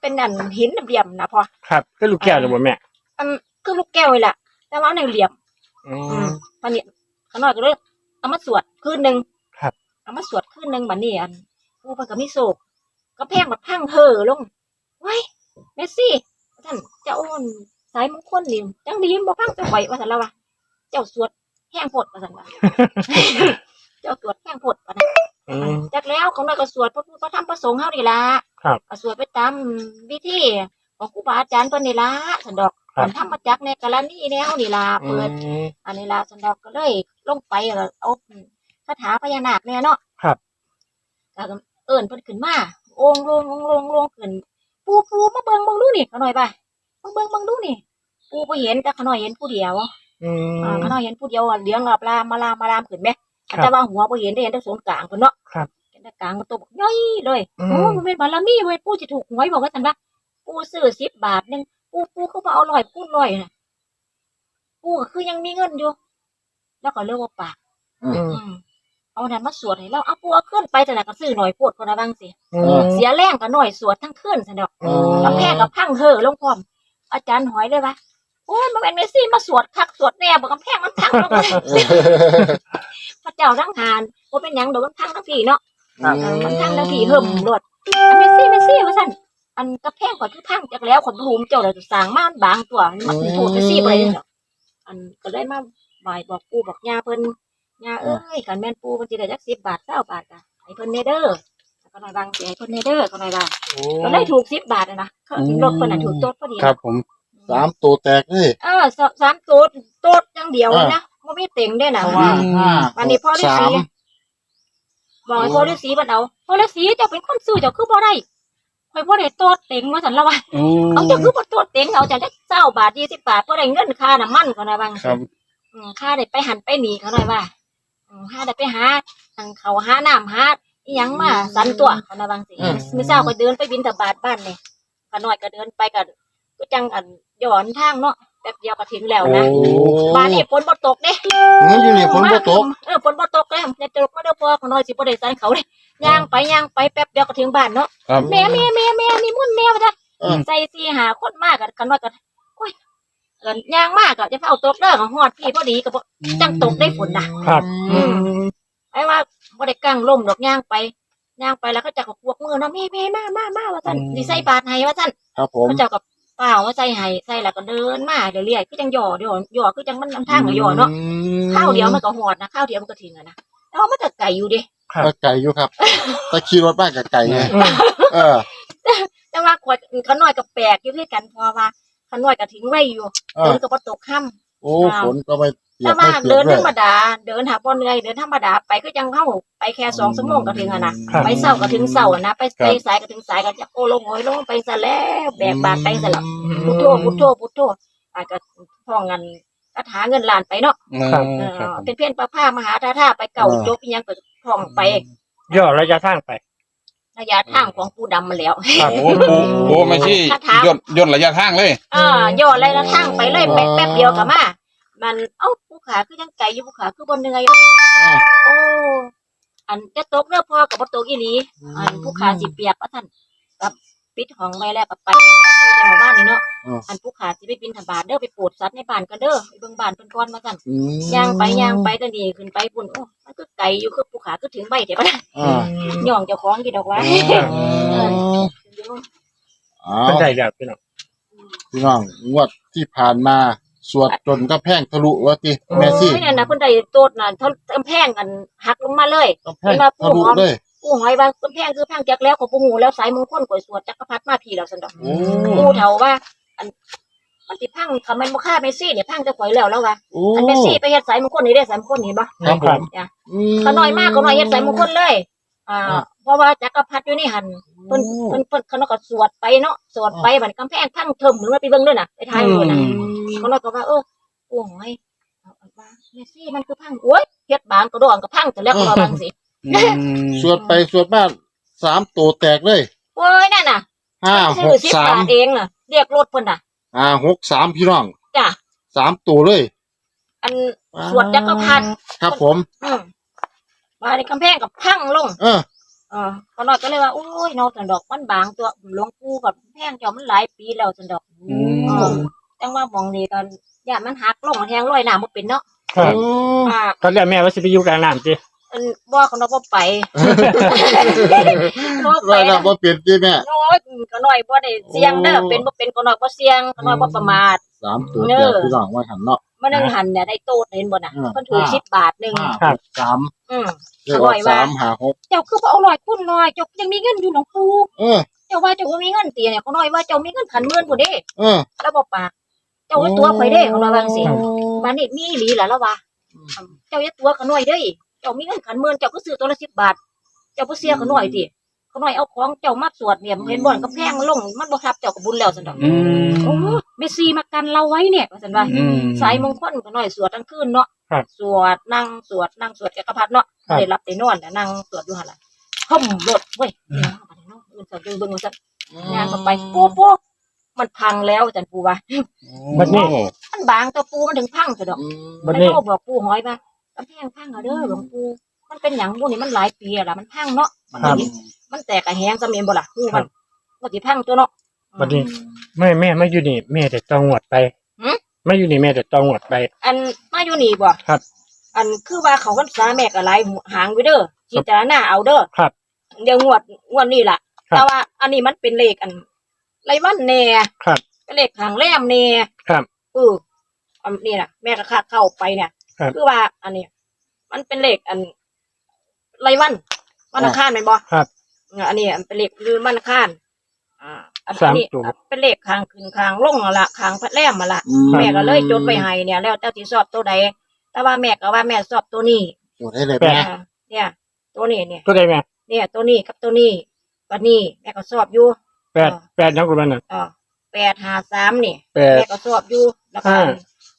เป็นอันหินเหลี่ยมๆนะพอครับ ก็ลูกแก้วเลยบ่แม่อันคือลูกแก้วเลยแหละแต่ว่าในเหลี่ยมอือืมมตอนนี้ขางน้อยก็เลยเอามาสวดคืนหนึ่งครับเอามาสวดคืนหนึ่งบัดนี้อันผู้เพิ่นก็มีโศกก็แพงบัดพังเห่อลงไว้เมสซี่ท่านเจ้าอ้นสายมงคลนี่จังดีบ่พังจะไหวว่าซั่นแล้วว่าเจ้าสวดแห้งโพดว่าซั่นว่าเจ้าสวดแห้งโพดว่านั้นอืมจากแล้วของเราก็สวดพระพุทธพระธรรมพระสงฆ์เฮานี่ล่ะ ครับก็สวดไปตามวิธีของครูบาอาจารย์เพิ่นนี่ล่ะสันดอกครับผลธรรมจักรในกรณีแนวนี่ล่ะอืเปิด ม อันนี้ล่ะสันดอกก็เลยลงไปก็เอาคาถาพญานาคเนี่ยเนาะครับ แล้วก็เอิ้นเพิ่นขึ้นมาโองลงลงลงลงขึ้น ปูปูมาเบิ่งเบิ่งดูนี่ขาหน่อยไปมาเบิ่งเบิ่งดูนี่ ปูบ่เห็นแต่ขาหน่อยเห็นผู้เดียวอืม อ่าขาหน่อยเห็นผู้เดียวอะเลี้ยงอับลามมาลามมาลามขึ้นแม่ครับแต่ว่าหัวบ่เห็นได้เห็นแต่ส่วนกลางเพิ่นเนาะครับเห็น แต่กลางมันตัวบักย่อยเลยอืม โอ้มันเป็นบารมีเว้ยปู่จะถูกหวยบอกว่าซั่นว่าปู่ซื้อ10บาทหนึงปู่ปู่เขาบ่เอาร้อยคูณร้อยน่ะปู่ก็คือยังมีเงินอยู่ แล้วก็เลิกว่าปาก อืม อืมเอานั้นมาสวดให้เราเอาปู่เอาขึ้นไปแต่ละก็ซื้อหน่อยโพดคนละบางสิ อืม เสียแรงก็หน่อยสวดทั้งคืนซั่นดอกอืมกำแพงกับพังเห่อลงพร้อม อาจารย์หอยเลยว่าโอ้ยมันเป็นเมสซี่มาสวดคักสวดแน่บอกกำแพงมันพังลงเลยพระเจ้าทั้งหานว่าเป็นหยังเดี๋ยวมันพังทั้งผีเนาะ ครับเออมันพังทั้งผีเหิมรวดเมสซี่เมสซี่ว่าสั่นอันกระแพงก่อนคือพังจากแล้วขนภูมิเจ้าเลยสร้างม่านบางตัวมันถึงถูกเมสซี่ไปเลยเจ้าอันก็เลยมาบ่ายบอกปู่บอกย่าเพิ่นย่าเอ้ยกันแม่นปู่เพิ่นสิได้จักสิบบาทเก้าบาทอะให้เพิ่นเนเด้อแล้วก็หน่อยบางสิให้เพิ่นเนเด้อก็หน่อยบางก็ได้ถูกสิบบาทอะนะเขาถึงรถคนน่ะถูกโต๊ดพอดีครับผมสามตัวแตกเลยเออสสามโต๊ดโต๊ดอย่างเดียวเลยนะไม่มีเต็งด้วยนะเพราะว่าห้าวันนี้พ่อฤาสาษี มบอกให้พ่อฤาษีบันเอาพ่อฤาษีเจ้าเป็นคนซื้อเจ้าคือบ่ได้คอยบ่ได้โต๊ดเต็งว่าสันละวะอืมเอาเจ้าคือบ่โต๊ดเต็งเอาจากเจ้าบาทยี่สิบบาทบ่ได้เงินค่าน้ำมันเขานะบางครับ อืมค่าได้ไปหันไปหนีเขาหน่อยว่าอืมค่าได้ไปหาทางเขาหาน้ำหาอีหยังมาสันตัวเขานะบางสิมื้อเช้าก็เดินไปบินตบาทบ้านนี่ขน้อยก็เดินไปก็ก็จังอันย้อนทางเนาะแป๊บเดียวก็ถึงแล้วนะโอ้บ้านนี่ฝนบ่ตกเด้เงินอยู่นี่ฝนบ่ตก เออฝนบ่ตกเลยอย่าตกมาเด้อพ่อขน้อยสิบ่ได้สันเขาเด้ย่างไปย่างไปแป๊บเดียวก็ถึงบ้านเนาะครับ แม่แม่แม่แม่นี่มุ่นแม่ว่าจ้ะเออใจสิหาคนมากก็ขน้อยก็โอ้ยเอิ้นย่างมากก็จะเอาตกเด้อก็ฮอดพี่พอดีก็บ่ จังตกได้ฝนน่ะ ครับอืมไอ้ว่าบ่ได้กั้งล่มดอกย่างไปย่างไปแล้วเขาเจะก็พวกมือเนาะแม่แม่มามามาว่าซั่นอืม สิใส่บาตรให้ว่าซั่นครับผม เขาเจ้าก็ เปล่าว่าใส่ให้ใส่แล้วก็เดินมาเรื่อยๆคือจังหย่อเดี๋ยวหย่อคือจังมันนำทางก็หย่อเนาะข้าวเดียวมันก็หอดนะข้าวเดียวมันก็ทิ้งอะนะแล้วมันก็ไก่อยู่ดิครับ ก็ไก่อยู่ครับตะขี่รถบ้านกับไก่ไงอืมเออ แต่ว่าขวดขน้อยก็แปลกอยู่ด้วยกันเพราะว่าขน้อยก็ทิ้งไว้อยู่เอฝอนก็บ่ตกค่ำ โอ้ฝนก็ไม่เปียแต่กว่าไม่เปียเดิกนด้ธวรยรมดา เดินหาบ่เหนื่อยเดินธรรมดาไปก็ยังเข้าไปแค่สองชั่วโมงก็ถึงอะนะครับ ไปเช้าก็ถึงเช้าอะนะไปไปสายก็ถึงสายก็จะโอลงโอยลงไปซะแล้วแบกบาตรไปซะแล้วพุทโธพุทโธพุทโธอาจจะท่องกันคาถาเงินล้านไปเนาะครับเออเป็นเพี้ยนประผ้ามหาธาท่าไปเก่าจบอีหยังก็ท่องไปย่อระยะทางไป ระยะทางของปูดำมาแล้ว ครับโอ้โหโอ้ไม่ใช่คาถา ย่นย่นระยะทางเลยอ่าย่อระยะทางไปเลยแป๊บแป๊บเดียวกับมา มันเอ้าผู้ขาคือยังไก่อยู่ผู้ขาคือบนเหนื่อยโอ้อันจะตกเด้อพ่อกับบ่ตกอีหลีอันผู้ขาสิเปียกว่าท่านกับปิดห้องไว้แล้วกับไปที่จังหวัดบ้านนี่เนาะอืมอันผู้ขาสิไปบินธบาตเด้อไปปลูดสัตว์ในบ้านกันเด้อไปเบิ่งบ้านเพิ่นก่อนว่าซั่นอืมย่างไปย่างไปก็นี่ขึ้นไปปุ่นโอ้ มันก็ไก่อยู่คือผู้ขาคือถึงใบเดี๋ยวบ่ได้อ่าย่องเจ้าของกินดอกไว้อ๋อเป็นใจแบบพี่น้องพี่น้องงวดที่ผ่านมา สวดจนกระแพงทะลุว่าติแมซี่โอ้ยนั่นน่ะเพิ่นได้โตดน่ะเท่ากำแพงกันหักลงมาเลยกระแพงทะลุเลยผู้หอยว่ากำแพงคือพังจักแล้วของปู่หูแล้วสายมงคลกวยสวดจักรพรรดิมาพี่แล้วซั่นดอกโอ้ ปู่เฒ่าว่า อัน มันสิพังคำมันบ่ฆ่าเมสซี่เนี่ยพังจะข่อยแล้วแล้วว่าโอ้อันเมสซี่ไปเฮ็ดสายมงคลนี่ได้สายมงคลนี่บ่ครับผมอืเขาน้อยมากเขาน้อยเฮ็ดสายมงคลเลย อ่า อ่า เพราะว่าจักรพรรดิอยู่นี่หั่นเพิ่นเพิ่นเพิ่นเขาน้อยก็สวดไปเนาะสวดไปบัดกำแพงพังเทิ่มหรือว่าไปเบิ่งเด้อน่ะไปถ่ายดูน่ะเขาเลยก็ว่าเออโอ้ยเอาเอาว่าเมสซี่มันคือพังโอ้ยเฮ็ดบางกระโดดก็พังแต่แล้วก็ว่าบางสิสวดไปสวดมาสามตัวแตกเลยโอ้ยนั่นน่ะห้าหซื้อกสิบสาบามทเองน่ะเรียกรถเพิ่นน่ะ อ่าหกสามพี่น้องจ้ะสามตัวเลย อันสวดจักรพรรดิครับผม อืมมาในกำแพงกับพังลง เออ เออก็น้อยก็เลยว่าโอ้ยน้องสันดอกมันบางตัวหลวงปู่กับแพงเจ้ามันหลายปีแล้วสันดอกอืม เออจังว่ามองนี่กันอย่ามันหักลงแทงร้อยหน้าบ่เป็นเนาะครับ อ่าตอนแรกแม่ว่าสิไปอยู่กลางน้ำจิ อันบ่เขาเนาะบ่ไปบ่ไปรายรับบ่เปลี่ยนที่แม่น้อยก็น้อยบ่ได้เสี่ยงเด้อเป็นบ่เป็นก็น้อยบ่เสี่ยงก็น้อยบ่ประมาท สามตัวเนแปอะดพี่น้องว่าหันเนาะ มันนึงหันเนี่ยได้โตดเห็นบ่น่ะอ่า เพิ่นถูก10บาทหนึงห้าหกสามอืม เรียกอร่ว่าอยว่ะ สามหาหกเจ้าคือบ่เอาร้อยคูณน้อยเจ้ายังมีเงินอยู่หลวงปู่เออ เจ้าว่าเจ้าบ่มีเงินตีเนี่ยก็น้อยว่าเจ้ามีเงินขันหมื่นพุ่นเด้ เออแล้วบ่ปากเจ้าว่าตัวข่อยเด้เขาว่าจังซี่บัดนี้มีอีหลีล่ะแล้วว่าเจ้าอย่าตัวขน้อยเด้ย เจ้ามีเงินขันหมื่นเจ้าก็ซื้อตัวละ10บาท เจ้าบ่เสียขน้อยติขน้อยเอาของเจ้ามาสวดเนี่ยเห็นบ่อนก็แพงมันลงมันบ่ทับเจ้าก็บุญแล้วซั่นดอกอืม โอ้เมสซี่มากันเราไว้เนี่ยว่าซั่นว่าอืม สายมงคลขน้อยสวดทั้งคืนเนาะครับสวดนั่งสวดนั่งสวดแกกพัดเนาะครับ ได้รับได้นอนแต่นั่งสวดอยู่หั่นล่ะห่มรถเว้ยเนาะมันจะเบิ่งว่าซั่นงานก็ไปปูปูมันพังแล้วจันปูว่า บัดนี้ มันบางตัวปูมันถึงพังซะดอกอืมบัดนี้ แล้วก็บอกปูหอยว่า กำแพงพังเอาเด้อหลวงปูมันเป็นหยังพวกนี้มันหลายปีแล้วล่ะมันพังเนาะครับ มันแตกกระแหงซะแม่นบ่ล่ะฮู้มันว่าสิพังตัวเนาะบัดนี้ แม่แม่มาอยู่นี่แม่จะจองหวดไปหืมมาอยู่นี่แม่จะจองหวดไป อันมาอยู่นี่บ่ครับ อันคือว่าเขาพรรษาแม่ก็หลายหางอยู่เด้อพิจารณาเอาเด้อ ครับ เดี๋ยวงวดงวดนี้ล่ะ ครับ แต่ว่าอันนี้มันเป็นเลขอันไรวันแน่ครับ เป็นเลขทางแรมแน่ครับ เอออันนี้น่ะ แม่ก็ค่าเข้าไปเนี่ย ครับ คือว่า อันนี้ มันเป็นเลขอันไรวันวันอังคารแม่นบ่ครับเอออันนี้อันเป็นเลขหรือวันอังคารอ่าอันสามนี้ตัว เป็นเลขคางขึ้นคางลงอะละคางพัดแรมมาละ อืแม่ก็เลยจดไปให้เนี่ย แล้วเจ้าที่สอบตัวใดแต่ว่าแม่ก็ว่าแม่สอบตัวนี้จดให้เลยแปดแม่ อ่าเนี่ย ตัวนี้เนี่ย ตัวใดแม่เนี่ย ตัวนี้กับตัวนี้วันนี้แม่ก็สอบอยู่แปดแปดยังกูมันน่ะ อ่าแปดห้าสามนี่แปด แม่ก็สอบอยู่แล้วก็ห้า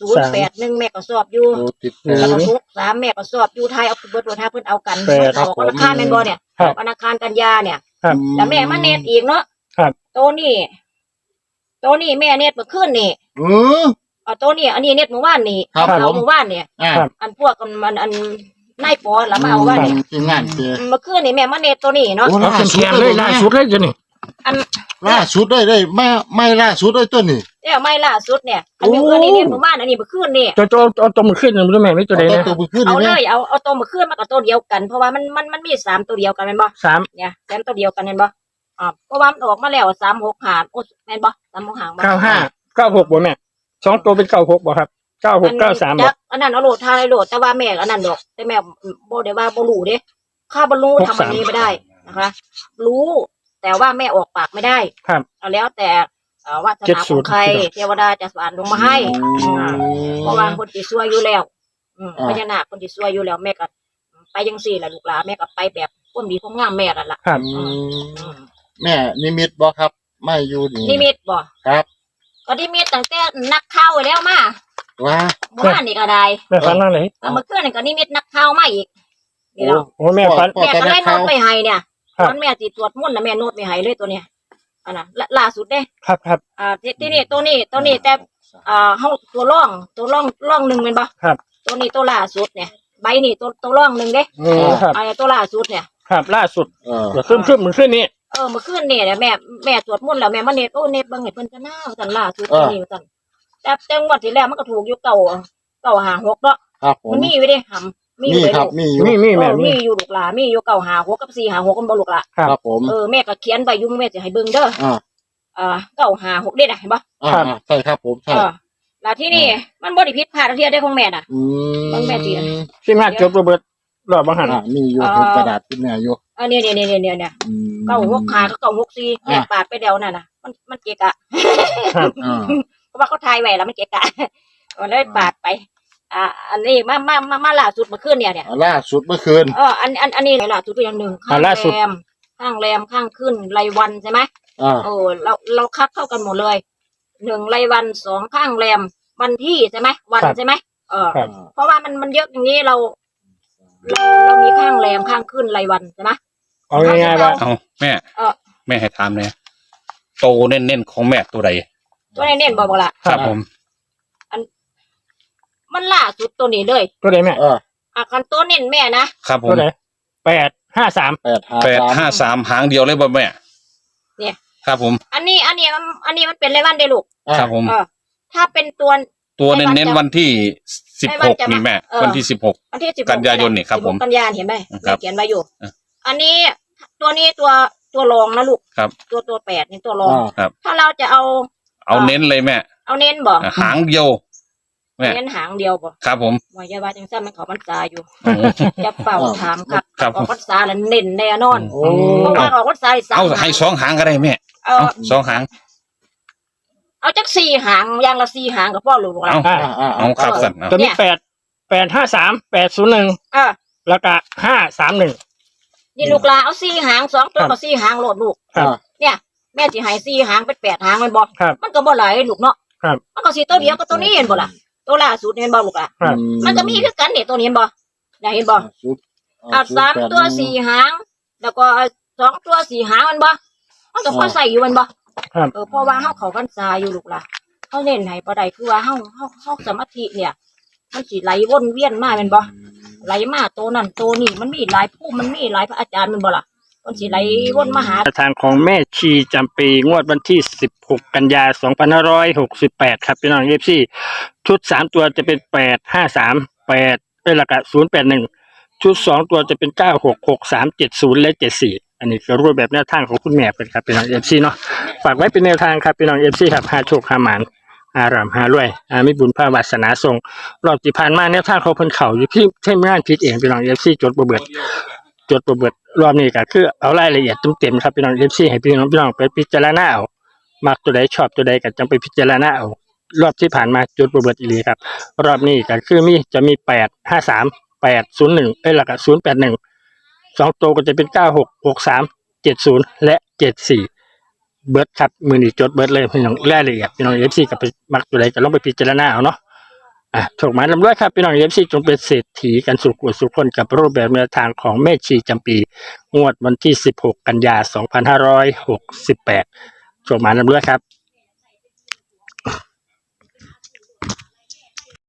ศูนย์แปดหนึ่งแม่ก็สอบอยู่โอ้ติดอืมแล้วก็ศูนย์ทุกสามแม่ก็สอบอยู่ไทยเอาเบิร์ดตัวท้าเพิ่นเอากันแปดออกวันอังคารแม่นบ่เนี่ยครับวันอังคารกันยาเนี่ย ครับ แล้วแม่มาเน็ตอีกเนาะครับตัวนี้ตัวนี้แม่เน็ตเมื่อคืนนี่อืมเอาตัวนี้อันนี้เน็ตเมื่อวานนี่ครับเอาผมเมื่อวานเนี่ย อ่าครับ อันพวกกันมันอันนายปอแล้วมาเอาว่าเนี่ยทีมงานเจอเมื่อคืนนี่แม่มาเน็ตตัวนี้เนาะโอ้เอาล่าเป็นสุแขดนเลเลยยล่าสุดเลยจ้ะนี่ อันล่าสุดได้ได้ไม่ไม่ล่าสุดได้ตัวนี้เนี่ยไม่ล่าสุดเนี่ยอันนี้โอ้อันนี้เน็ตเมื่อวานอันนี้เมื่อคืนนี่โจโจเอาตัวมือขึ้นหนึ่งด้วยแม่ไม่ตัวใดเอานะตัวบุขึ้นเอานี่เลแม่ยเอาเอาตัวเมื่อคืนมากับตัวเดียวกัน เพราะว่ามันมันมันมีสามตัวเดียวกันแม่นบ่สามเนี่ยแซมตัวเดียวกันแม่นบ่อ่าเพราะว่ามันออกมาแล้วสามหกหาโอ้แม่นบ่สามหกหางบ่เก้าห้าเก้าหกบ่แม่สองตัวเป็นเก้าหกบ่ครับเก้าหกเก้าสามบ่จักอันนั้นเอาโหลดทางไอ้โหลดแต่ว่าแม่อันนั้นดอก แต่แม่บ่ได้ว่าบ่รู้เด้ข้าบ่รู้ทำอันนี้ไม่ได้นะคะ รู้ แต่ว่าแม่ออกปากไม่ได้ครับ เอาแล้วแต่เอ่อวาสเจ็ดนาศูขอนงย์ใครเทวดาจะสานลงมาให้อ่าเพราะว่าคนที่ช่วยอยู่แล้ว อืมอ่า พญานาคคนที่ช่วยอยู่แล้วแม่ก็ไปยังสี่แหละลูกหลานแม่ก็ไปแบบคนดีคนงามแม่นั่นล่ะครับอืมอืมแม่นิมิตบ่ครับไม่อยู่นี่นิมิตบ่ครับก็นิมิตตั้งแต่นักข่าวไว้แล้วมาว่าเมื่อวานนี่ก็ได้แม่ฟันนั่งไหนเอาเมื่อคืนนี่ก็นิมิตนักข่าวมาอีกนี่แล้วโอ้แม่ฟัน พ่อแม่ตอนก็แรได้กโน้เขาตไปให้เนี่ย ครับ ตอนแม่สิตรวจมุ่นต์นะแม่โน้ตไปให้เลยตัวเนี้ยอันน่ะละล่าสุดเด้ ครับครับ อ่าที่ที่นี่ตัวนี้ตัวนี้แต่อ่าเฮาตัวร่องตัวร่องร่องหนึ่งแม่นบ่ครับ ตัวนี้ตัวล่าสุดเนี่ย ใบนี่ตัวตัวร่องหนึ่งเด้อืมครับอันนี้ตัวล่าสุดเนี่ย ครับล่าสุดเออ เดี๋ยวขึ้นขึ้นมือขึ้นนี่เออเมื่อคืนนี่เนี่ยแม่แม่ตรวจมุ่นต์แล้วแม่มาเน็ตโอ้เน็ตเบิ่งให้เพิ่นกันหน้าว่าซั่นล่าสุดตัวนี้ว่าซั่นแต่แต่งวดที่แล้วมันก็ถูกอยู่เก่าเก่าหาหกเนาะครับผมมันมีอยู่เด้หำ มีอมียู่เลยครับลูกมีอยู่มีมีเอแม่อมีมีอยู่ลูกหลามีอยู่เก่าหาหกกับสี่หาหกกันบ่ลูกหละครับผม เออแม่ก็เขียนใบยุ่งแม่จะให้เบิ่งเด้ออ่า อ่าเก่าหาหกเด้น่ะเห็นบ่อ่าอ่าใช่ครับผมใช่เออแล้วที่นี่มันบ่ได้ผิดพลาดเทียได้ของแม่น่ะ อืมบางแม่ตีนะที่มาจบระเบิดรอบบังหันอ่ามีอยู่เอ่อเป็นกระดาษเป็นแนวอยู่เออเนี่ยเนี่ยเนี่ยเนี่ยเนี่ยอืม เก่าหกขาก็เก่าหกสี่แม่อะปาดไปแล้วนั่นน่ะ มันมันเกะกะอ่า เพราะว่าเขาทายไว้แล้วมันเกะกะ มันเลยปาดไป อ่าอันนี้มามามามาล่าสุดเมื่อคืนเนี่ยเนี่ยล่าสุดเมื่อคืนเอออันอันอันนี้ล่าสุดตัวอย่างหนึ่งข้างแรมข้างแรมข้างขึ้นรายวันใช่ไหมอ่าโอ้เราเราคัดเข้ากันหมดเลยหนึ่งรายวันสองข้างแรมวันที่ใช่ไหมวันใช่ไหมเออครับเพราะว่ามันมันเยอะอย่างนี้เราเรา เรามีข้างแรมข้างขึ้นรายวันใช่ไหมเอาง่ายๆว่าเอาแม่เออแม่ให้ถามเลยโตเน้นๆของแม่ตัวใดตัวนี้เน้นบอกบอกละครับผม มันล่าสุดตัวนี้เลยตัวใดแม่เอออาคันตัวเน้นแม่นะครับผตัวมใดแปดห้าสามแปดห้าแปดสามห้าสามหางเดียวเลยบ่แม่ เนี่ย ครับผม อันนี้อันนี้มันอันนี้มันเป็นเลวันเดลูกอะครับผม เออ ถ้าเป็นตัว ตัวเน้นๆวันที่สิบไม่หว่ากจะนี่แม่ เออ วันที่สิบหก วันที่สิบกันยายนนี่ครับผมกันยายนเห็นไหมครับเขียนไว้อยู่เอออันนี้ตัวนี้ตัวตัวรองนะลูกครับ ตัวตัวแปดนี่ตัวรอง อ่าถ้าเราจะเอาเอาเน้นเลยแม่ เอาเน้นบอกอะหางเดียว แม่ เน้นหางเดียวบอกครับผมวายาว่าจังซ้ำมันเขาพรรษาอยู่โอ้โหจะเป่าถามครับครับ ออกพรรษาแล้วเน้นแน่นอนโอ้ เพราะว่าออกพรรษาอีกสามเอาให้สองหางก็ได้แม่เอาเอาสองหาง เอาจักสี่หางอย่างละสี่หางกับพ่อลูกหลานเอาอ่าอ่าอ่าเอาครับสัตว์เอาตัวนี้แปดแปดห้าสามแปดศูนย์หนึ่งเออแล้วก็ห้าสามหนึ่ง นี่ลูกหลานเอาสี่หางสองตัวครับ กับสี่หางโหลดลูก ครับ เนี่ยแม่สิให้สี่หางเป็นแปดหางมันบอกครับมันก็บ่หลายลูกเนาะครับ มันก็สีตัวเดียวก็ตัวนี้เห็นบ่ล่ะ ตัวล่าสุดเห็นบ่ลูกอะครับ มันก็มีคือกันเนี่ยตัวนี้เห็นบ่ได้เห็นบ่ชุดเอาสามตัวสี่หาง แล้วก็สองตัวสี่หางมันบ่มันก็พอใส่อยู่มันบ่ครับ เออเพราะว่าเฮาเขาพรรษาอยู่ลูกล่ะเฮาเน้นให้บ่ได้คือว่าเฮาเฮาเฮาสมาธิเนี่ย มันสิไหลวนเวียนมาแม่นบ่ไหลมาตัวนั้นตัวนี้มันมีหลายผู้มันมีหลายพระอาจารย์แมันบ่ล่ะ มันสิไหลวนมาหาทางของแม่ชีจำปีงวดวันที่ 16 กันยา 2568 ครับพี่น้องเอฟซีชุด 3 ตัวจะเป็น 8 5 3 8เอ้ยและก็081 ชุด 2 ตัวจะเป็น 96 63 70 และ 74 อันนี้ก็รูปแบบแนวทางของคุณแม่เป็นครับพี่น้องเอฟซีเนาะฝากไว้เป็นแนวทางครับพี่น้องเอฟซีครับหาโชคหาหมานอารามหารวยอามีบุญพาวาสนาทรงรอบที่ผ่านมาแนวทางของเพิ่นเข่าอยู่ที่เท่งานผิดเองพี่น้องเอฟซีจดบ่เบิดจดตัวเบิด รอบนี้ก็คือเอารายละเอียดเต็มๆครับพี่น้องเอฟซีให้พี่น้องพี่น้องไปพิจารณาเอามักตัวใดชอบตัวใดก็จังไปพิจารณาเอารอบที่ผ่านมาจุดตัวเบิดอีหลีครับ รอบนี้ก็คือมีจะมีแปดห้าสามแปดศูนย์หนึ่งเอ้ยแล้วก็ศูนย์แปดหนึ่งสองตัวก็จะเป็นเก้าหกหกสามเจ็ดศูนย์และเจ็ดสี่เบิร์ดครับมือนีจดเบิร์ดเลยพี่น้องรายละเอียดพี่น้องเอฟซีก็ไปมักตัวใดก็ลองไปพิจารณาเอาเนาะ อะถูกหมายลำด้วยครับพี่น้องเอฟซีจงเป็นเศรษฐีกันสุขสุขคนกับรูปแบบแนวทางของแม่ชีจำปี งวดวันที่ 16 กันยา 2568ถูกหมายลำด้วยครับ